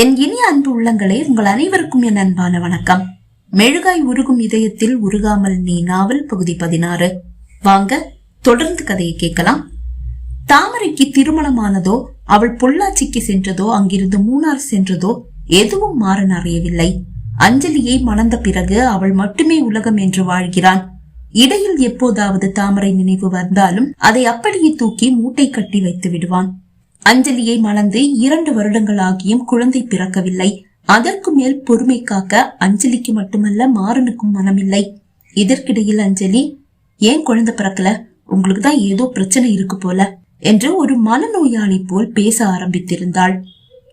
என் இனிய அன்பு உள்ளங்களே உங்கள் அனைவருக்கும் என் அன்பான வணக்கம். மெழுகாய் உருகும் இதயத்தில் உருகாமல் நீ நாவல் பகுதி பதினாறு. வாங்க தொடர்ந்து கதையை கேட்கலாம். தாமரைக்கு திருமணமானதோ அவள் பொள்ளாச்சிக்கு சென்றதோ அங்கிருந்து மூணார் சென்றதோ எதுவும் மாறன் நிறையவில்லை அஞ்சலியை மணந்த பிறகு அவள் மட்டுமே உலகம் என்று வாழ்கிறான். இடையில் எப்போதாவது தாமரை நினைவு வந்தாலும் அதை அப்படியே தூக்கி மூட்டை கட்டி வைத்து விடுவான். அஞ்சலியை மணந்து இரண்டு வருடங்களாகியும் குழந்தை பிறக்கவில்லை. அதற்கு மேல் பொறுமை காக்க அஞ்சலிக்கு மட்டுமல்ல மாறனுக்கும் மனமில்லை. இதற்கிடையில் அஞ்சலி ஏன் குழந்தை பிறக்கல? உங்களுக்கு தான் ஏதோ பிரச்சனை இருக்கு போல என்று ஒரு மனநோயாளி போல் பேச ஆரம்பித்திருந்தாள்.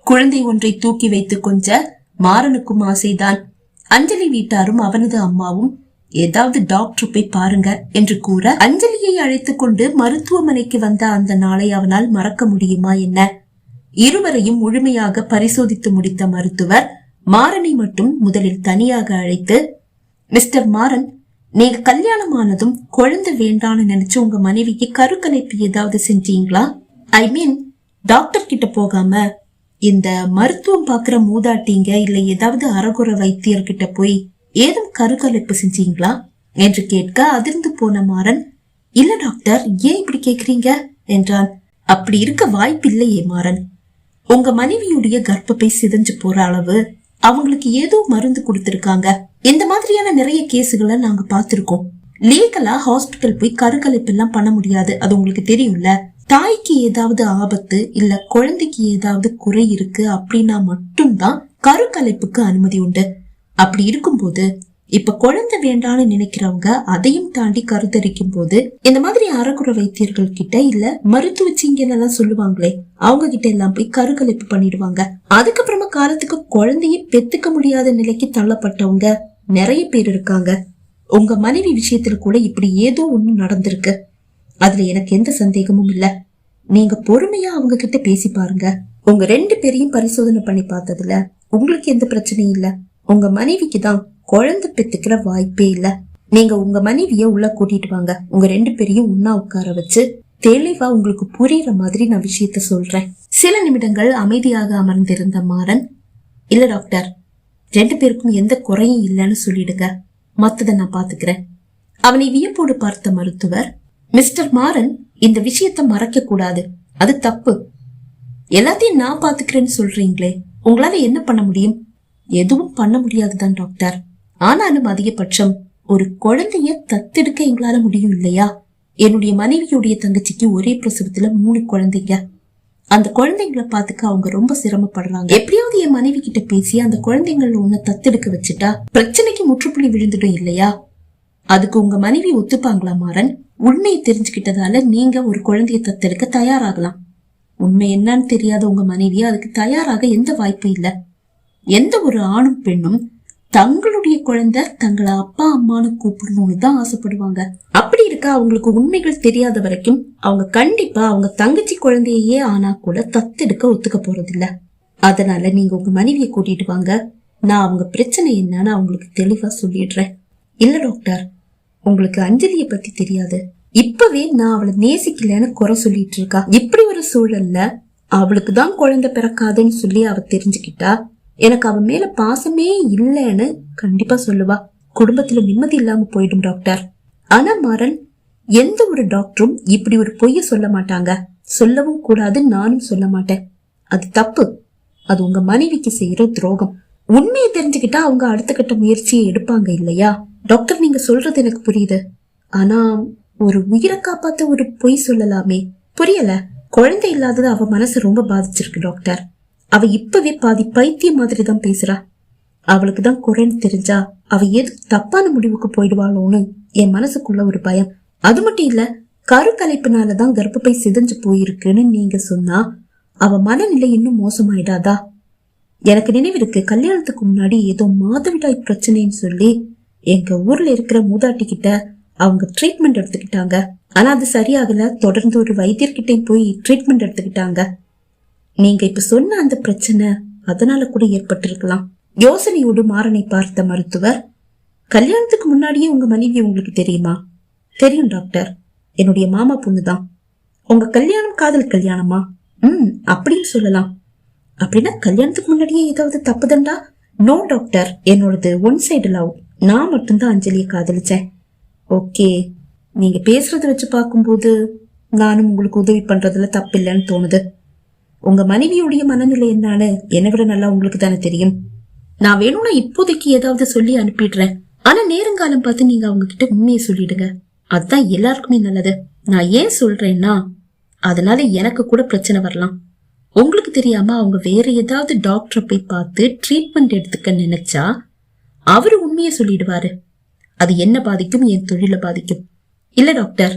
குழந்தை ஒன்றை தூக்கி வைத்து கொஞ்ச மாறனுக்கும் ஆசைதான். அஞ்சலி வீட்டாரும் அவனது அம்மாவும் ஏதாவது டாக்டர் போய் பாருங்க என்று கூற அஞ்சலியை அழைத்துக் கொண்டு மருத்துவமனைக்கு வந்த அந்த நாளை அவனால் மறக்க முடியுமா என்ன? இருவரையும் முழுமையாக பரிசோதித்து முடித்த மருத்துவர் மாறனை மட்டும் முதலில் தனியாக அழைத்து மிஸ்டர் மாறன் நீங்க கல்யாணமானதும் குழந்தை வேண்டான்னு நினைச்சு உங்க மனைவிக்கு கருக்கலைப்பு ஏதாவது செஞ்சீங்களா? ஐ மீன் டாக்டர் கிட்ட போகாம இந்த மருத்துவம் பாக்குற மூதாட்டிங்க இல்ல ஏதாவது அறகுற வைத்தியர்கிட்ட போய் ஏதும் கருக்கலைப்பு செஞ்சீங்களா? என்று கேட்க அதிர்ந்து போன மாறன் இல்ல டாக்டர் ஏன் இப்படி கேக்குறீங்க? என்றான். அப்படி இருக்க வாய்ப்பில்லையே மாறன். உங்க மனைவியுடைய கர்ப்பப்பை சிதைஞ்சு போற அளவு அவங்களுக்கு ஏதோ மருந்து கொடுத்திருக்காங்க. இந்த மாதிரியான நிறைய கேஸுகளை நாங்க பார்த்திருக்கோம். லீகலா ஹாஸ்பிட்டல் போய் கருக்கலைப்பு எல்லாம் பண்ண முடியாது அது உங்களுக்கு தெரியும்ல. தாய்க்கு ஏதாவது ஆபத்து இல்ல குழந்தைக்கு ஏதாவது குறை இருக்கு அப்படின்னா மட்டும்தான் கருக்கலைப்புக்கு அனுமதி உண்டு. அப்படி இருக்கும்போது இப்ப குழந்தை வேண்டான்னு நினைக்கிறவங்க அதையும் தாண்டி கருத்தரிக்கும் போது இந்த மாதிரி அறக்குறை வைத்தியர்கள் கிட்ட இல்ல மருத்துவ எல்லாம் சொல்லுவாங்களே அவங்க கிட்ட எல்லாம் போய் கருக்கலைப்பு பண்ணிடுவாங்க. அதுக்கப்புறமா காலத்துக்கு குழந்தைய பெத்துக்க முடியாத நிலைக்கு தள்ளப்பட்டவங்க நிறைய பேர் இருக்காங்க. உங்க மனைவி விஷயத்துல கூட இப்படி ஏதோ ஒண்ணு நடந்திருக்கு. அதுல எனக்கு எந்த சந்தேகமும் இல்ல. நீங்க பொறுமையா அவங்க கிட்ட பேசி பாருங்க. உங்க ரெண்டு பேரையும் பரிசோதனை பண்ணி பார்த்ததுல உங்களுக்கு எந்த பிரச்சனையும் இல்ல. உங்க மனைவிக்கு தான் குழந்தை பெத்துக்கிற வாய்ப்பே இல்ல. நீங்க உங்க மனைவிய உள்ள கூட்டிட்டு வாங்க. உங்க ரெண்டு பேரையும் உண்ணா உட்கார வச்சு தெளிவா உங்களுக்கு புரியுற மாதிரி நான் விஷயத்த சொல்றேன். சில நிமிடங்கள் அமைதியாக அமர்ந்திருந்த மாறன் இல்ல டாக்டர். ரெண்டு பேருக்கும் எந்த குறையும் இல்லைன்னு சொல்லிடுங்க. மத்ததை நான் பாத்துக்கிறேன். அவனை வியப்போடு பார்த்த மருத்துவர் மிஸ்டர் மாறன் இந்த விஷயத்த மறைக்க கூடாது. அது தப்பு. எல்லாத்தையும் நான் பாத்துக்கிறேன்னு சொல்றீங்களே. உங்களால என்ன பண்ண முடியும்? எதுவும் பண்ண முடியாதுதான் டாக்டர் ஆனாலும் அதிகபட்சம் ஒரு குழந்தைய தத்தெடுக்க எங்களால முடியும் இல்லையா? என்னுடைய மனைவியுடைய தங்கச்சிக்கு ஒரே பிரசவத்துல மூணு குழந்தைங்க. அந்த குழந்தைங்களை பாத்துக்க அவங்க ரொம்ப சிரமப்படுறாங்க. எப்படியாவது என் மனைவி கிட்ட பேசி அந்த குழந்தைங்கள ஒண்ணு தத்தெடுக்க வச்சுட்டா பிரச்சனைக்கு முற்றுப்புள்ளி விழுந்துடும் இல்லையா? அதுக்கு உங்க மனைவி ஒத்துப்பாங்களா மாறன்? உண்மையை தெரிஞ்சுக்கிட்டதால நீங்க ஒரு குழந்தைய தத்தெடுக்க தயாராகலாம். உண்மை என்னன்னு தெரியாத உங்க மனைவி அதுக்கு தயாராக எந்த வாய்ப்பும் இல்லை. எந்த ஒரு ஆணும் பெண்ணும் தங்களுடைய குழந்தை தங்களை அப்பா அம்மானு கூப்பிடணும்னு தான் ஆசைப்படுவாங்க. அப்படி இருக்க அவங்களுக்கு உண்மைகள் தெரியாத வரைக்கும் அவங்க கண்டிப்பா அவங்க தங்கச்சி குழந்தையே ஆனா கூட தத்தெடுக்க ஒத்துக்க போறதில்ல. அதனால நீங்க உங்க மனைவியை கூட்டிட்டு வாங்க. நான் அவங்க பிரச்சனை என்னன்னு அவங்களுக்கு தெளிவா சொல்லிடுறேன். இல்ல டாக்டர் உங்களுக்கு அஞ்சலிய பத்தி தெரியாது. இப்பவே நான் அவளை நேசிக்கலன்னு குறை சொல்லிட்டு இருக்கா. இப்படி ஒரு சூழல்ல அவளுக்கு தான் குழந்தை பிறக்காதுன்னு சொல்லி அவ தெரிஞ்சுக்கிட்டா எனக்கு அவன் மேல பாசமே இல்லைன்னு கண்டிப்பா சொல்லுவா. குடும்பத்துல நிம்மதி இல்லாம போயிடும் டாக்டர் ஆனா மாறன் எந்த ஒரு டாக்டரும் இப்படி ஒரு பொய்ய சொல்ல மாட்டாங்க. சொல்லவும் கூடாது நானும் சொல்ல மாட்டேன். அது தப்பு. அது உங்க மனைவிக்கு செய்யற துரோகம். உண்மையை தெரிஞ்சுக்கிட்டா அவங்க அடுத்த கட்ட முயற்சியை எடுப்பாங்க இல்லையா? டாக்டர் நீங்க சொல்றது எனக்கு புரியுது. ஆனா ஒரு உயிரை காப்பாத்த ஒரு பொய் சொல்லலாமே. புரியல? குழந்தை இல்லாதது அவ மனசு ரொம்ப பாதிச்சிருக்கு டாக்டர் அவ இப்பவே பாதி பைத்தியம் மாதிரி தான் பேசுறா. அவளுக்கு தான் குறைன்னு தெரிஞ்சா அவ எது தப்பான முடிவுக்கு போயிடுவாளோன்னு என் மனசுக்குள்ள ஒரு பயம். அது மட்டும் இல்ல கருக்கலைப்பினாலதான் கர்ப்பப்பை சிதைஞ்சு போயிருக்குன்னு நீங்க சொன்னா அவ மனநிலை இன்னும் மோசமாயிடாதா? எனக்கு நினைவிருக்கு கல்யாணத்துக்கு முன்னாடி ஏதோ மாதவிடாய் பிரச்சனைன்னு சொல்லி எங்க ஊர்ல இருக்கிற மூதாட்டி கிட்ட அவங்க ட்ரீட்மெண்ட் எடுத்துக்கிட்டாங்க. ஆனா அது சரியாகல தொடர்ந்து ஒரு வைத்தியர்கிட்டையும் போய் ட்ரீட்மெண்ட் எடுத்துக்கிட்டாங்க. நீங்க இப்ப சொன்ன அந்த பிரச்சனை அதனால கூட ஏற்பட்டிருக்கலாம். யோசனையோடு மாறனை பார்த்த மருத்துவர் கல்யாணத்துக்கு முன்னாடியே உங்க மனைவி உங்களுக்கு தெரியுமா? தெரியும் டாக்டர். என்னுடைய மாமா பொண்ணுதான். உங்க கல்யாணம் காதல் கல்யாணமா? ம் அப்படின்னு சொல்லலாம். அப்படின்னா கல்யாணத்துக்கு முன்னாடியே ஏதாவது தப்புதண்டா? No doctor. என்னோடது ஒன் சைடு லவ். நான் மட்டும்தான் அஞ்சலியை காதலிச்சேன். ஓகே. நீங்க பேசுறத வச்சு பார்க்கும்போது நானும் உங்களுக்கு உதவி பண்றதுல தப்பில்லைன்னு தோணுது. உங்க மனைவியுடைய மனநிலை என்னன்னு என்னை விட நல்லா உங்களுக்கு தானே தெரியும். நான் வேணும்னா இப்போதைக்கு ஏதாவது சொல்லி அனுப்பிடுறேன். ஆனா நேரங்காலம் பார்த்து நீங்க அவங்க கிட்ட உண்மையை சொல்லிடுங்க. அதுதான் எல்லாருக்குமே நல்லது. நான் ஏன் சொல்றேன்னா அதனால எனக்கு கூட பிரச்சனை வரலாம். உங்களுக்கு தெரியாம அவங்க வேற ஏதாவது டாக்டரை போய் பார்த்து ட்ரீட்மெண்ட் எடுத்துக்க நினைச்சா அவரு உண்மையை சொல்லிடுவாரு. அது என்ன பாதிக்கும் என் தொழிலை பாதிக்கும். இல்ல டாக்டர்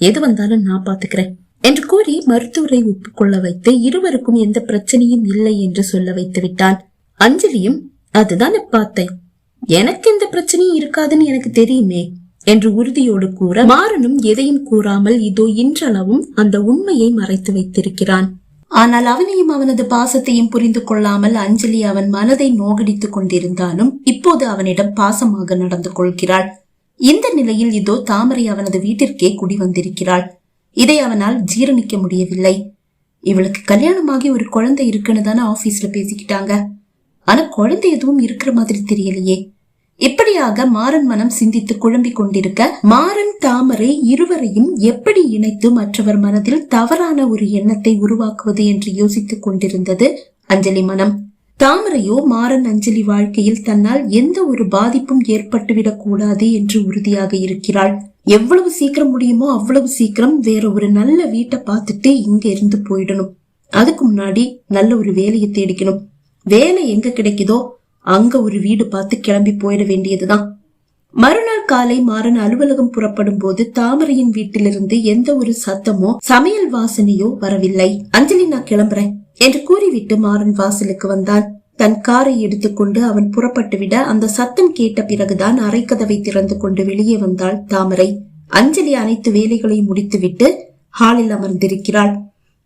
எது வந்தாலும் நான் பாத்துக்கிறேன் என்று கூறி மருத்துவரை ஒப்புக்கொள்ள வைத்து இருவருக்கும் எந்த பிரச்சனையும் இல்லை என்று சொல்ல வைத்து விட்டான். அஞ்சலியும் அதுதான் பார்த்தேன் எனக்கு எந்த பிரச்சனையும் இருக்காதுன்னு எனக்கு தெரியுமே என்று உறுதியோடு கூற மாறனும் எதையும் கூறாமல் இதோ இன்றளவும் அந்த உண்மையை மறைத்து வைத்திருக்கிறான். ஆனால் அவனையும் அவனது பாசத்தையும் புரிந்து கொள்ளாமல் அஞ்சலி அவன் மனதை நோகடித்துக் கொண்டிருந்தாலும் இப்போது அவனிடம் பாசமாக நடந்து கொள்கிறாள். இந்த நிலையில் இதோ தாமரை அவனது வீட்டிற்கே குடி வந்திருக்கிறாள். இதை அவனால் ஜீரணிக்க முடியவில்லை. இவளுக்கு கல்யாணமாகி ஒரு குழந்தை இருக்குன்னு தானே ஆபீஸ்ல பேசிக்கிட்டாங்க. ஆனா குழந்தை எதுவும் இருக்கிற மாதிரி தெரியலையே. இப்படியாக மாறன் மனம் சிந்தித்து குழம்பிக் கொண்டிருக்க மாறன் தாமரை இருவரையும் எப்படி இணைத்து மற்றவர் மனதில் தவறான ஒரு எண்ணத்தை உருவாக்குவது என்று யோசித்துக் கொண்டிருந்தது அஞ்சலி மனம். தாமரையோ மாறன் அஞ்சலி வாழ்க்கையில் தன்னால் எந்த ஒரு பாதிப்பும் ஏற்பட்டுவிடக் கூடாது என்று உறுதியாக இருக்கிறாள். எவ்வளவு சீக்கிரம் முடியுமோ அவ்வளவு சீக்கிரம் வேற ஒரு நல்ல வீட்டை பார்த்துட்டு இங்க இருந்து போயிடணும். அதுக்கு முன்னாடி நல்ல ஒரு வேலையை தேடிக்கணும். வேலை எங்க கிடைக்குதோ அங்க ஒரு வீடு பார்த்து கிளம்பி போயிட வேண்டியதுதான். மறுநாள் காலை மாறன் அலுவலகம் புறப்படும் போது தாமரையின் வீட்டிலிருந்து எந்த ஒரு சத்தமோ சமையல் வாசனையோ வரவில்லை. அஞ்சலி நான் கிளம்புறேன். என்று கூறிவிட்டு மாறன் வாசலுக்கு வந்தான். தன் காரை எடுத்துக்கொண்டு அவன் புறப்பட்டு விட அந்த சத்தம் கேட்ட பிறகுதான் அரைக்கதவை திறந்து கொண்டு வெளியே வந்தாள் தாமரை. அஞ்சலி அனைத்து வேலைகளையும் முடித்துவிட்டு ஹாலில் அமர்ந்திருக்கிறாள்.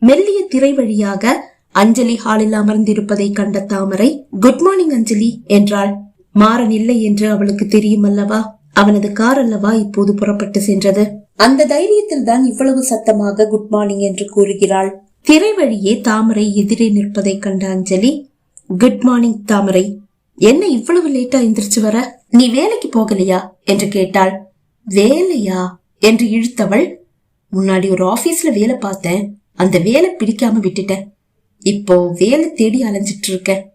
மெல்லிய திரை வழியாக அஞ்சலி ஹாலில் அமர்ந்திருப்பதை கண்ட தாமரை குட் மார்னிங் அஞ்சலி என்றாள். மாறன் இல்லை என்று அவளுக்கு தெரியும் அல்லவா? அவனது கார் அல்லவா இப்போது புறப்பட்டு சென்றது? அந்த தைரியத்தில் தான் இவ்வளவு சத்தமாக குட் மார்னிங் என்று கூறுகிறாள். திரை வழியே தாமரை எதிரே நிற்பதை கண்ட அஞ்சலி குட் மார்னிங் தாமரை. என்ன இவ்வளவு லேட்டா எந்திரிச்சு வர? நீ வேலைக்கு போகலையா? என்று கேட்டாள். வேலையா? என்று இழுத்தவள் முன்னாடி ஒரு ஆபீஸ்ல வேலை பார்த்தேன். அந்த வேலை பிடிக்காம விட்டுட்டேன். இப்போ வேலை தேடி அலைஞ்சிட்டு இருக்க.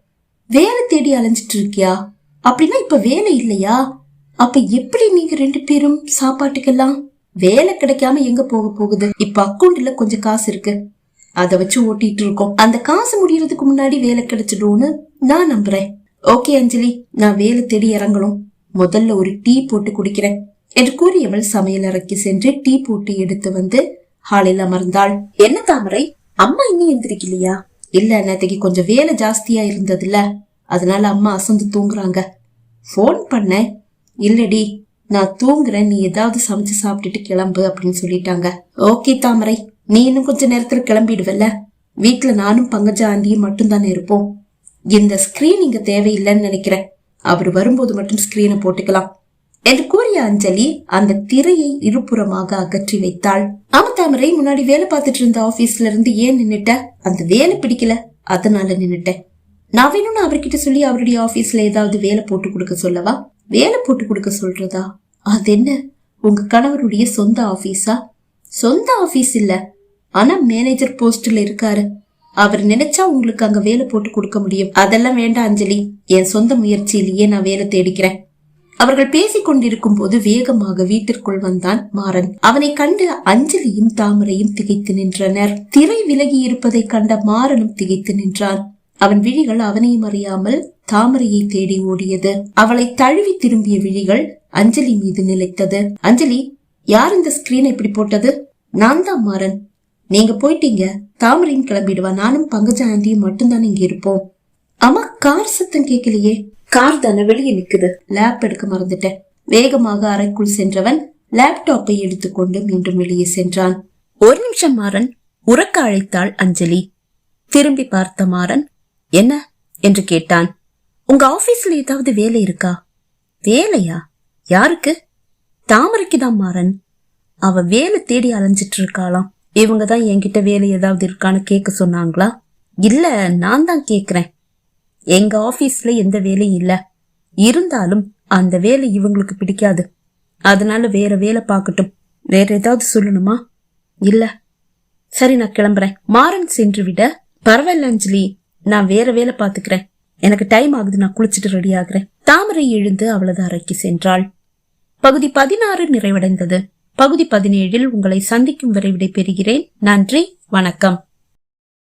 வேலை தேடி அலைஞ்சிட்டு இருக்கியா? அப்படின்னா இப்ப வேலை இல்லையா? அப்ப எப்படி நீங்க ரெண்டு பேரும் சாப்பாட்டுக்கெல்லாம் வேலை கிடைக்காம எங்க போக போகுது? இப்ப அக்கௌண்ட்ல கொஞ்சம் காசு இருக்கு. அதை வச்சு ஓட்டிட்டு இருக்கோம். அந்த காசு முடியறதுக்கு முன்னாடி வேலை கிடைச்சிடும்னு நான் நம்புறேன். ஓகே அஞ்சலி. நான் வேலை தேடி இறங்கணும். முதல்ல ஒரு டீ போட்டு குடிக்கிறேன். என்று கூறியவள் சமையல் அறைக்கு சென்று டீ போட்டு எடுத்து வந்து ஹாலில் அமர்ந்தாள். என்ன தாமரை? அம்மா இன்னும் எந்திரிக்கலையா? இல்ல நேத்தைக்கு கொஞ்சம் வேலை ஜாஸ்தியா இருந்ததுல அதனால அம்மா அசந்து தூங்குறாங்க. ஃபோன் பண்ணேன். இல்லடி நான் தூங்குறேன். நீ ஏதாவது சமைச்சு சாப்பிட்டுட்டு கிளம்பு அப்படின்னு சொல்லிட்டாங்க. ஓகே தாமரை. நீ இன்னும் கொஞ்ச நேரத்துல கிளம்பிடுவல்ல? வீட்டுல நானும் பங்கஜா ஆண்டியும் மட்டும்தானே இருப்போம். இந்த ஸ்கிரீன் இங்க தேவையில்லைன்னு நினைக்கிறேன். அவர் வரும்போது மட்டும் ஸ்கிரீனை போட்டுக்கலாம். என்று கூறிய அஞ்சலி அந்த திரையை இருபுறமாக அகற்றி வைத்தாள். ஆமா தாமரை முன்னாடி வேலை பார்த்துட்டு இருந்த ஆபீஸ்ல இருந்து ஏன் நின்னுட்ட? அந்த வேலை பிடிக்கல. அதனால நின்னுட்டேன். நான் வேணும்னு அவர்கிட்ட சொல்லி அவருடைய ஆபீஸ்ல ஏதாவது வேலை போட்டு கொடுக்க சொல்லவா? வேலை போட்டு கொடுக்க சொல்றதா? அது என்ன உங்க கணவருடைய சொந்த ஆபீஸா சொந்த ஆபீஸ் இல்ல. ஆனா மேனேஜர் போஸ்ட்ல இருக்காரு. அவர் நினைச்சா உங்களுக்கு அங்க வேலை போட்டு கொடுக்க முடியும். அதெல்லாம் வேண்டாம் அஞ்சலி. என் சொந்த முயற்சியிலேயே நான் வேலை தேடிக்கிறேன். அவர்கள் பேசிக் கொண்டிருக்கும் போது வேகமாக வீட்டிற்குள் வந்தான் மாறன். அவனை கண்டு அஞ்சலியும் தாமரையும் திகைத்து நின்றனர். திரை விலகி இருப்பதை கண்ட மாறனும் திகைத்து நின்றான். அவன் விழிகள் அவனையும் அறியாமல் தாமரையை தேடி ஓடியது. அவளை தழுவி திரும்பிய விழிகள் அஞ்சலி மீது நிலைத்தது. அஞ்சலி யார் இந்த ஸ்கிரீன் இப்படி போட்டது? நான் தான் மாறன். நீங்க போயிட்டீங்க. தாமரையும் கிளம்பிடுவா. நானும் பங்கஜ ஆண்டியும் மட்டும்தான் இங்க இருப்போம். ஆமா கார் சத்தம் கேட்கலையே. கார் தானே வெளியே நிக்குது. லேப் எடுக்க மறந்துட்டேன். வேகமாக அறைக்குள் சென்றவன் லேப்டாப்பை எடுத்துக்கொண்டு மீண்டும் வெளியே சென்றான். ஒரு நிமிஷம் மாறன். உறக்க அழைத்தாள் அஞ்சலி. திரும்பி பார்த்த மாறன் என்ன? என்று கேட்டான். உங்க ஆபீஸ்ல ஏதாவது வேலை இருக்கா? வேலையா? யாருக்கு? தாமரைக்கு தான் மாறன். அவ வேலை தேடி அலைஞ்சிட்டு இருக்காளாம். இவங்க தான் என்கிட்ட வேலை ஏதாவது இருக்கான்னு கேட்க சொன்னாங்களா? இல்ல நான் தான் கேக்குறேன். எங்க ஆபீஸ்ல எந்த வேலையும் இல்ல. இருந்தாலும் அந்த வேலை இவங்களுக்கு பிடிக்காது. அதனால வேற வேலை பார்க்கட்டும். வேற ஏதாவது சொல்லணுமா? இல்ல. சரி நான் கிளம்புறேன். மாறன் சென்று விட பரவாயில்ல அஞ்சலி. நான் வேற வேலை பாத்துக்கிறேன் எனக்கு டைம் ஆகுது நான் குளிச்சுட்டு ரெடி ஆகுறேன். தாமரை எழுந்து அவளது அறைக்கு சென்றாள். பகுதி பதினாறு நிறைவடைந்தது. பகுதி பதினேழில் உங்களை சந்திக்கும் வரை விடை பெறுகிறேன் நன்றி வணக்கம்.